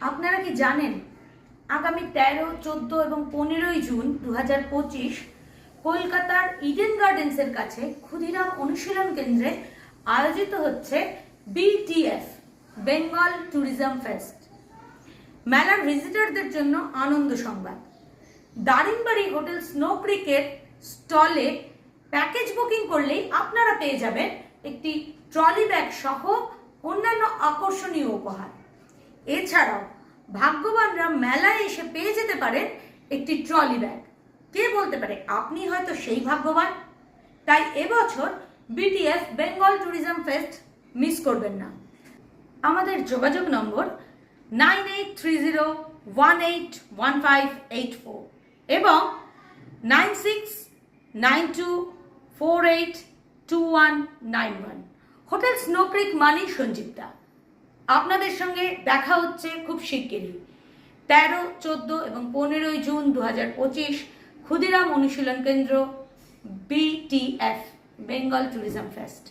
আপনারা কি জানেন, আগামী তেরো, চোদ্দ এবং পনেরোই জুন দু হাজার পঁচিশ কলকাতার ইডেন গার্ডেন্সের কাছে ক্ষুদিরাম অনুশীলন কেন্দ্রে আয়োজিত হচ্ছে বিটিএফ বেঙ্গল ট্যুরিজম ফেস্ট মেলার ভিজিটারদের জন্য আনন্দ সংবাদ। দারিংবাড়ি হোটেল স্নো ক্রিকের স্টলে প্যাকেজ বুকিং করলেই আপনারা পেয়ে যাবেন একটি ট্রলি ব্যাগ সহ অন্যান্য আকর্ষণীয় উপহার। এছাড়াও ভাগ্যবানরা মেলায় এসে পেয়ে যেতে পারেন একটি ট্রলি ব্যাগ। কে বলতে পারে আপনি হয়তো সেই ভাগ্যবান? তাই এবছর BTF Bengal tourism fest miss করবেন না। আমাদের যোগাযোগ নম্বর nine eight three zero one eight one five eight four এবং nine six nine two four eight two one nine one. Hotel Snowcreek মানি সঞ্জীবদা। আপনাদের সঙ্গে দেখা হচ্ছে খুব শিগগিরই। তেরো, চোদ্দ এবং পনেরোই জুন দু হাজার পঁচিশ ক্ষুদিরাম অনুশীলন কেন্দ্র বিটিএফ বেঙ্গল ট্যুরিজম ফেস্ট